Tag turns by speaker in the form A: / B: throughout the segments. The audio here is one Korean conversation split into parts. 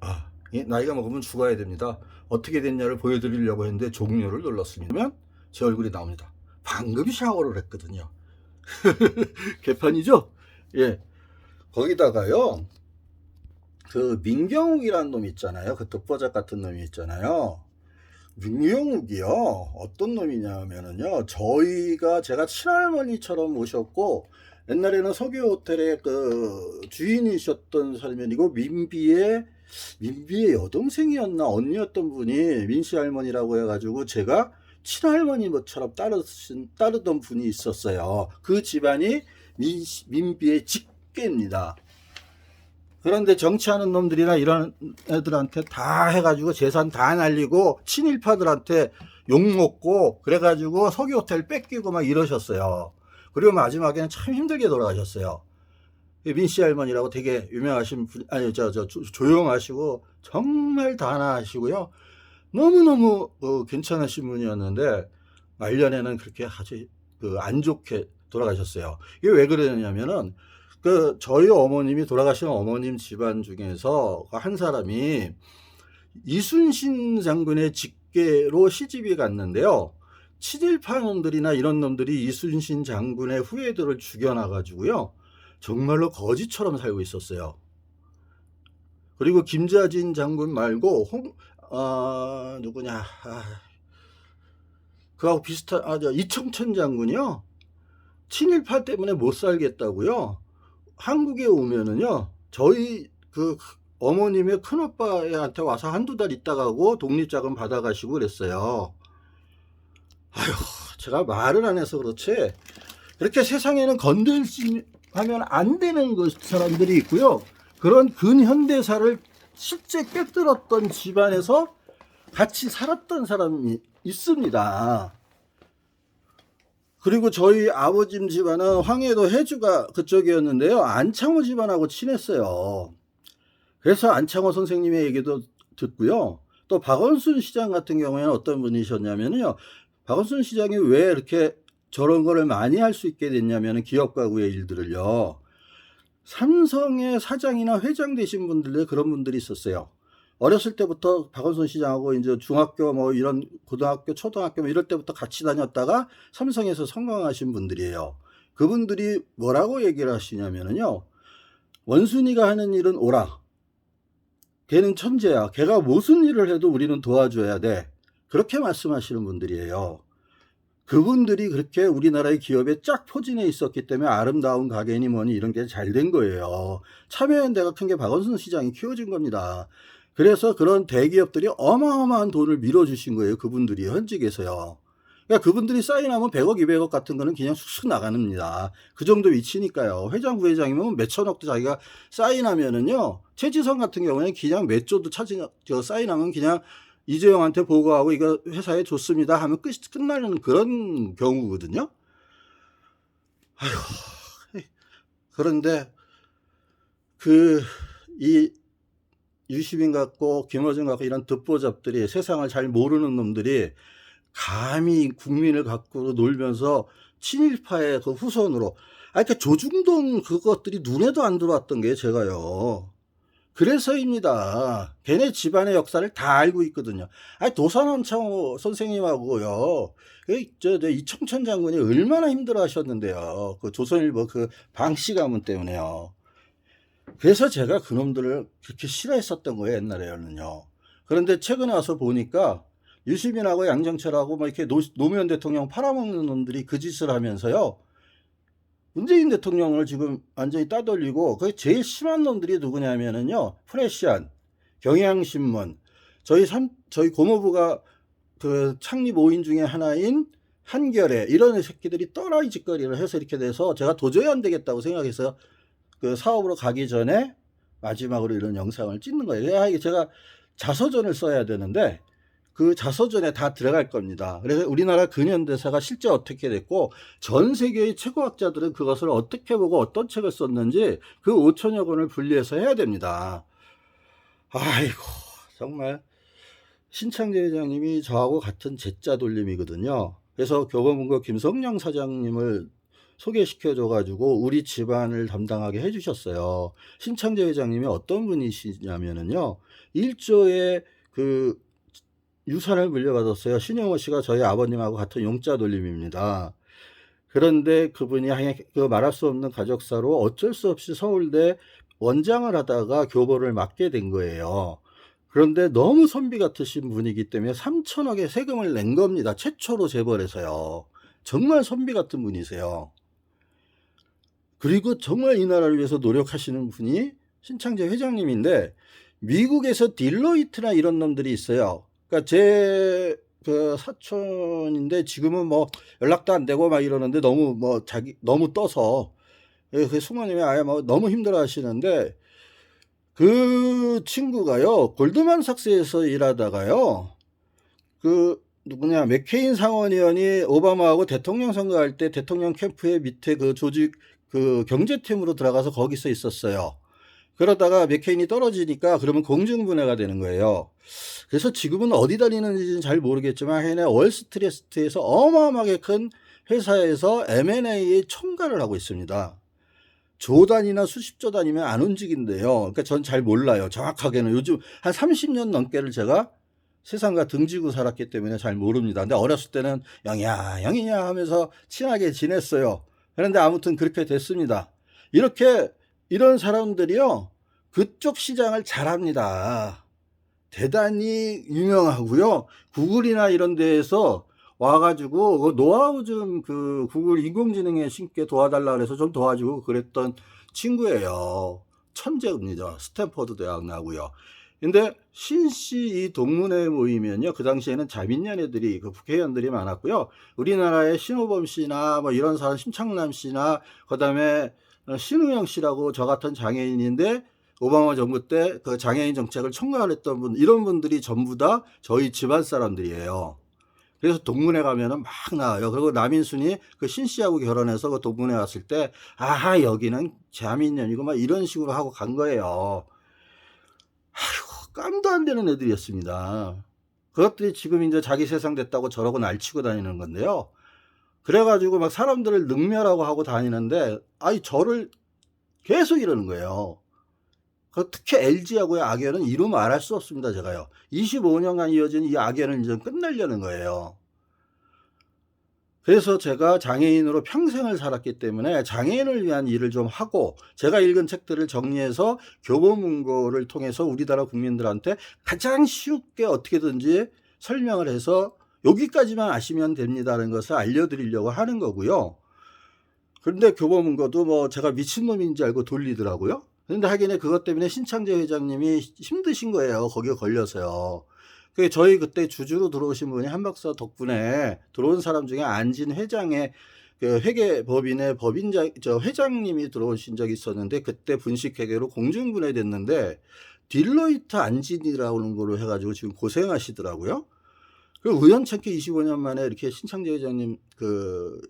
A: 아, 이 나이가 먹으면 죽어야 됩니다. 어떻게 됐냐를 보여드리려고 했는데 종료를. 그러면 제 얼굴이 나옵니다. 방금 샤워를 했거든요. 개판이죠? 예. 거기다가요, 그 민경욱이라는 놈 있잖아요. 그 독보작 같은 놈이 있잖아요. 민경욱이요. 어떤 놈이냐면은요. 저희가 제가 친할머니처럼 모셨고 옛날에는 석유 호텔의 그 주인이셨던 사람이고 민비의 민비의 여동생이었나 언니였던 분이 민씨 할머니라고 해가지고 제가 친할머니처럼 따르신, 따르던 분이 있었어요. 그 집안이 민, 민비의 직계입니다. 그런데 정치하는 놈들이나 이런 애들한테 다 해가지고 재산 다 날리고 친일파들한테 욕먹고 그래가지고 석유 호텔 뺏기고 막 이러셨어요. 그리고 마지막에는 참 힘들게 돌아가셨어요. 민씨 할머니라고 되게 유명하신 분, 아니, 저, 저, 조- 조용하시고, 정말 단아하시고요. 너무너무 어, 괜찮으신 분이었는데, 말년에는 그렇게 아주 그 안 좋게 돌아가셨어요. 이게 왜 그러냐면은, 그, 저희 어머님이 돌아가신 어머님 집안 중에서 한 사람이 이순신 장군의 직계로 시집이 갔는데요. 친일파 놈들이나 이런 놈들이 이순신 장군의 후예들을 죽여놔가지고요. 정말로 거지처럼 살고 있었어요. 그리고 김자진 장군 말고 홍, 아, 누구냐, 아, 그하고 비슷한, 아, 저, 이청천 장군이요. 친일파 때문에 못 살겠다고요. 한국에 오면은요, 저희 그 어머님의 큰오빠한테 와서 한두 달 있다 가고 독립자금 받아가시고 그랬어요. 아휴, 제가 말을 안 해서 그렇지. 이렇게 세상에는 건들지 하면 안 되는 그 사람들이 있고요. 그런 근현대사를 실제 꿰뚫었던 집안에서 같이 살았던 사람이 있습니다. 그리고 저희 아버지 집안은 황해도 해주가 그쪽이었는데요. 안창호 집안하고 친했어요. 그래서 안창호 선생님의 얘기도 듣고요. 또 박원순 시장 같은 경우에는 어떤 분이셨냐면요. 박원순 시장이 왜 이렇게 저런 거를 많이 할 수 있게 됐냐면 기업 가구의 일들을요. 삼성의 사장이나 회장 되신 분들에 그런 분들이 있었어요. 어렸을 때부터 박원순 시장하고 이제 중학교 뭐 이런 고등학교, 초등학교 뭐 이럴 때부터 같이 다녔다가 삼성에서 성공하신 분들이에요. 그분들이 뭐라고 얘기를 하시냐면요. 원순이가 하는 일은 오라. 걔는 천재야. 걔가 무슨 일을 해도 우리는 도와줘야 돼. 그렇게 말씀하시는 분들이에요. 그분들이 그렇게 우리나라의 기업에 쫙 포진해 있었기 때문에 아름다운 가게니 뭐니 이런 게 잘 된 거예요. 참여연대가 큰 게 박원순 시장이 키워진 겁니다. 그래서 그런 대기업들이 어마어마한 돈을 밀어주신 거예요. 그분들이 현직에서요. 그러니까 그분들이 사인하면 100억, 200억 같은 거는 그냥 쑥쑥 나가는입니다. 그 정도 위치니까요. 회장, 부회장이면 몇 천억도 자기가 사인하면은요. 최지성 같은 경우에는 그냥 몇 조도 차지, 저 사인하면 그냥 이재용한테 보고하고 이거 회사에 줬습니다 하면 끝, 끝나는 그런 경우거든요. 아휴. 그런데 그, 이 유시민 같고 김어준 같고 이런 듣보잡들이 세상을 잘 모르는 놈들이 감히 국민을 갖고 놀면서 친일파의 그 후손으로 아 그러니까 조중동 그것들이 눈에도 안 들어왔던 게 제가요. 그래서입니다. 걔네 집안의 역사를 다 알고 있거든요. 아니 도산원창호 선생님하고요. 그, 저, 저 이청천 장군이 얼마나 힘들어 하셨는데요. 그 조선일보 그 방씨 가문 때문에요. 그래서 제가 그놈들을 그렇게 싫어했었던 거예요, 옛날에는요. 그런데 최근에 와서 보니까 유시민하고 양정철하고 뭐 이렇게 노, 노무현 대통령 팔아먹는 놈들이 그 짓을 하면서요. 문재인 대통령을 지금 완전히 따돌리고 그 제일 심한 놈들이 누구냐면은요. 프레시안, 경향신문, 저희 삼, 저희 고모부가 그 창립 5인 중에 하나인 한결에 이런 새끼들이 떠라이 짓거리를 해서 이렇게 돼서 제가 도저히 안 되겠다고 생각해서 그 사업으로 가기 전에 마지막으로 이런 영상을 찍는 거예요. 제가 자서전을 써야 되는데 그 자서전에 다 들어갈 겁니다. 그래서 우리나라 근현대사가 실제 어떻게 됐고 전 세계의 최고학자들은 그것을 어떻게 보고 어떤 책을 썼는지 그 5천여 권을 분리해서 해야 됩니다. 아이고 정말 신창재 회장님이 저하고 같은 제자 돌림이거든요. 그래서 교보문고 김성령 사장님을 소개시켜줘가지고 우리 집안을 담당하게 해주셨어요. 신창재 회장님이 어떤 분이시냐면은요, 1조의 그 유산을 물려받았어요. 신영호 씨가 저희 아버님하고 같은 용자 돌림입니다. 그런데 그분이 그 말할 수 없는 가족사로 어쩔 수 없이 서울대 원장을 하다가 교보를 맡게 된 거예요. 그런데 너무 선비 같으신 분이기 때문에 3천억의 세금을 낸 겁니다. 최초로 재벌에서요. 정말 선비 같은 분이세요. 그리고 정말 이 나라를 위해서 노력하시는 분이 신창재 회장님인데 미국에서 딜로이트나 이런 놈들이 있어요. 그러니까 제 그 사촌인데 지금은 뭐 연락도 안 되고 막 이러는데 너무 뭐 자기 너무 떠서 예, 그 숙모님이 아예 뭐 너무 힘들어 하시는데 그 친구가요 골드만 삭스에서 일하다가요 그 누구냐 맥케인 상원의원이 오바마하고 대통령 선거할 때 대통령 캠프의 밑에 그 조직 그 경제팀으로 들어가서 거기서 있었어요. 그러다가 맥케인이 떨어지니까 그러면 공중분해가 되는 거예요. 그래서 지금은 어디 다니는지는 잘 모르겠지만 해내 월스트리트에서 어마어마하게 큰 회사에서 M&A의 총괄을 하고 있습니다. 조 단위나 수십조 단위면 안 움직인대요. 그러니까 전 잘 몰라요. 정확하게는 요즘 한 30년 넘게를 제가 세상과 등지고 살았기 때문에 잘 모릅니다. 근데 어렸을 때는 영이야, 영이냐 하면서 친하게 지냈어요. 그런데 아무튼 그렇게 됐습니다. 이렇게 이런 사람들이요. 그쪽 시장을 잘합니다. 대단히 유명하고요. 구글이나 이런 데에서 와가지고 그 노하우 좀 그 구글 인공지능에 신께 도와달라 그래서 좀 도와주고 그랬던 친구예요. 천재입니다. 스탠퍼드 대학 나고요. 근데 신씨 이 동문회 모이면요. 그 당시에는 자민련 애들이 그 국회의원들이 많았고요. 우리나라의 신호범 씨나 뭐 이런 사람 심창남 씨나 그다음에 신우영 씨라고 저 같은 장애인인데 오바마 정부 때 그 장애인 정책을 총괄했던 분 이런 분들이 전부 다 저희 집안 사람들이에요. 그래서 동문회 가면은 막 나와요. 그리고 남인순이 그 신씨하고 결혼해서 그 동문회 왔을 때 아하 여기는 자민련이고 막 이런 식으로 하고 간 거예요. 아휴 깜도 안 되는 애들이었습니다. 그것들이 지금 이제 자기 세상 됐다고 저러고 날치고 다니는 건데요. 그래가지고 막 사람들을 능멸하고 하고 다니는데 아이 저를 계속 이러는 거예요. 그 특히 LG하고의 악연은 이루 말할 수 없습니다, 제가요. 25년간 이어진 이 악연은 이제 끝내려는 거예요. 그래서 제가 장애인으로 평생을 살았기 때문에 장애인을 위한 일을 좀 하고 제가 읽은 책들을 정리해서 교보문고를 통해서 우리나라 국민들한테 가장 쉽게 어떻게든지 설명을 해서 여기까지만 아시면 됩니다라는 것을 알려드리려고 하는 거고요. 그런데 교보문고도 뭐 제가 미친놈인지 알고 돌리더라고요. 근데 하긴에 그것 때문에 신창재 회장님이 힘드신 거예요. 거기에 걸려서요. 그 저희 그때 주주로 들어오신 분이 한 박사 덕분에 들어온 사람 중에 안진 회장의 그 회계법인의 법인자 저 회장님이 들어오신 적이 있었는데 그때 분식회계로 공중분해 됐는데 딜로이트 안진이라는 걸로 해가지고 지금 고생하시더라고요. 그 우연찮게 25년 만에 이렇게 신창재 회장님 그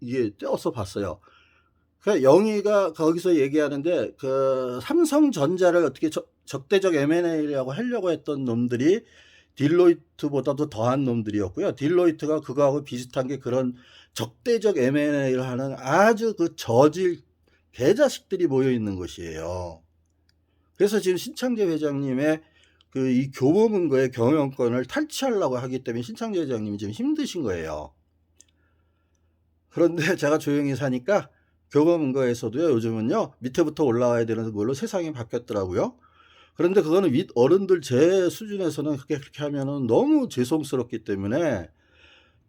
A: 이게 떼어서 봤어요. 그 영희가 거기서 얘기하는데 그 삼성전자를 어떻게 적, 적대적 M&A라고 하려고 했던 놈들이 딜로이트보다도 더한 놈들이었고요. 딜로이트가 그거하고 비슷한 게 그런 적대적 M&A를 하는 아주 그 저질 개자식들이 모여 있는 것이에요. 그래서 지금 신창재 회장님의 그 이 교보문고의 경영권을 탈취하려고 하기 때문에 신창재 회장님이 지금 힘드신 거예요. 그런데 제가 조용히 사니까 교보문고에서도요 요즘은요 밑에부터 올라와야 되는 걸로 세상이 바뀌었더라고요. 그런데 그거는 윗 어른들 제 수준에서는 그렇게 그렇게 하면은 너무 죄송스럽기 때문에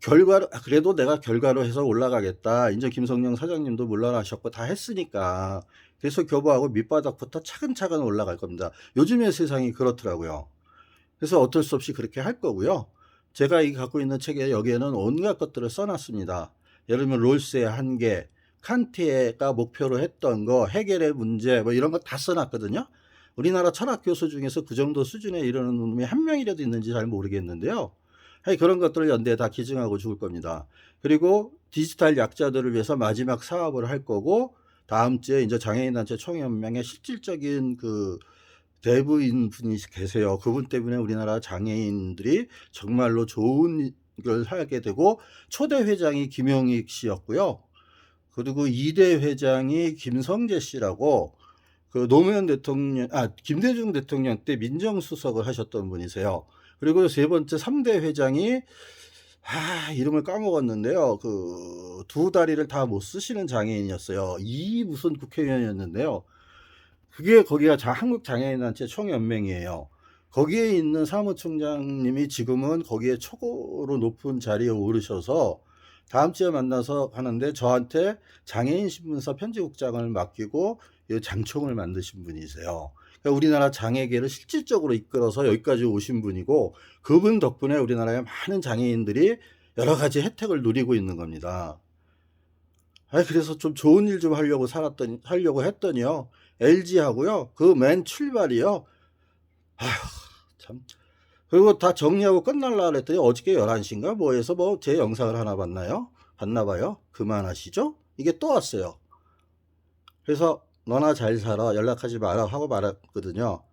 A: 결과로 아, 그래도 내가 결과로 해서 올라가겠다. 이제 김성령 사장님도 물러나셨고 다 했으니까 그래서 교보하고 밑바닥부터 차근차근 올라갈 겁니다. 요즘의 세상이 그렇더라고요. 그래서 어쩔 수 없이 그렇게 할 거고요. 제가 이 갖고 있는 책에 여기에는 온갖 것들을 써놨습니다. 예를 들면 롤스의 한계, 칸트가 목표로 했던 거, 해결의 문제, 뭐 이런 거 다 써놨거든요. 우리나라 철학 교수 중에서 그 정도 수준에 이르는 놈이 한 명이라도 있는지 잘 모르겠는데요. 그런 것들을 연대에 다 기증하고 죽을 겁니다. 그리고 디지털 약자들을 위해서 마지막 사업을 할 거고, 다음 주에 이제 장애인단체 총연맹의 실질적인 그 대부인 분이 계세요. 그분 때문에 우리나라 장애인들이 정말로 좋은 걸 하게 되고 초대 회장이 김영익 씨였고요. 그리고 2대 회장이 김성재 씨라고 그 노무현 대통령, 아, 김대중 대통령 때 민정수석을 하셨던 분이세요. 그리고 세 번째 3대 회장이 아, 이름을 까먹었는데요. 그 두 다리를 다 못 쓰시는 장애인이었어요. 이 무슨 국회의원이었는데요. 그게 거기가 자- 한국 장애인단체 총연맹이에요. 거기에 있는 사무총장님이 지금은 거기에 최고로 높은 자리에 오르셔서 다음 주에 만나서 하는데 저한테 장애인 신문사 편집국장을 맡기고 이 장총을 만드신 분이세요. 그러니까 우리나라 장애계를 실질적으로 이끌어서 여기까지 오신 분이고 그분 덕분에 우리나라의 많은 장애인들이 여러 가지 혜택을 누리고 있는 겁니다. 아 그래서 좀 좋은 일 좀 하려고 살았더니 하려고 했더니요. LG하고요. 그 맨 출발이요. 아휴 참. 그리고 다 정리하고 끝날라 그랬더니 어저께 11시인가 뭐 해서 뭐 제 영상을 하나 봤나요? 봤나 봐요. 그만하시죠? 이게 또 왔어요. 그래서 너나 잘 살아 연락하지 마라 하고 말았거든요.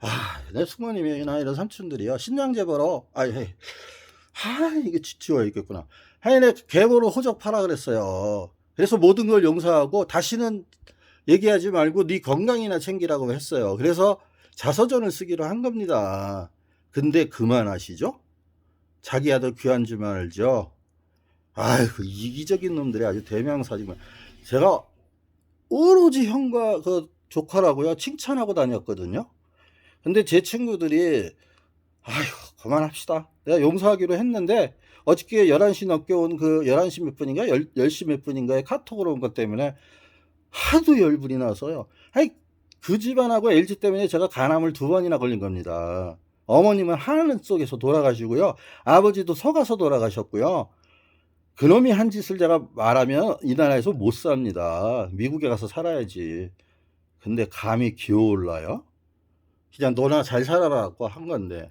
A: 아, 내 숙모님이나 이런 삼촌들이요. 신장제 벌어. 아, 예. 아, 이게 지치워 있겠구나. 하여내 개보로 호적하라 그랬어요. 그래서 모든 걸 용서하고 다시는 얘기하지 말고 네 건강이나 챙기라고 했어요. 그래서 자서전을 쓰기로 한 겁니다. 근데 그만하시죠? 자기 아들 귀한 줄 알죠? 아이고, 이기적인 놈들이 아주 대명사지만. 제가 오로지 형과 그 조카라고요. 칭찬하고 다녔거든요. 근데 제 친구들이, 아휴, 그만합시다. 내가 용서하기로 했는데, 어저께 11시 넘게 온 그 11시 몇 분인가? 10, 10시 몇 분인가에 카톡으로 온 것 때문에 하도 열불이 나서요. 아이, 그 집안하고 LG 때문에 제가 간암을 두 번이나 걸린 겁니다. 어머님은 하늘 속에서 돌아가시고요. 아버지도 속아서 돌아가셨고요. 그놈이 한 짓을 제가 말하면 이 나라에서 못 삽니다. 미국에 가서 살아야지. 근데 감히 기어올라요? 그냥 너나 잘 살아라고 한 건데.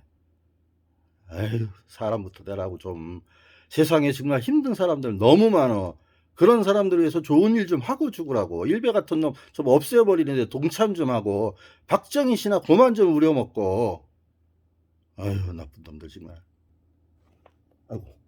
A: 에휴, 사람부터 내라고 좀. 세상에 정말 힘든 사람들 너무 많어. 그런 사람들을 위해서 좋은 일 좀 하고 죽으라고. 일배 같은 놈 좀 없애버리는데 동참 좀 하고. 박정희 씨나 그만 좀 우려먹고. 아휴, 나쁜 놈들 정말. 아이고.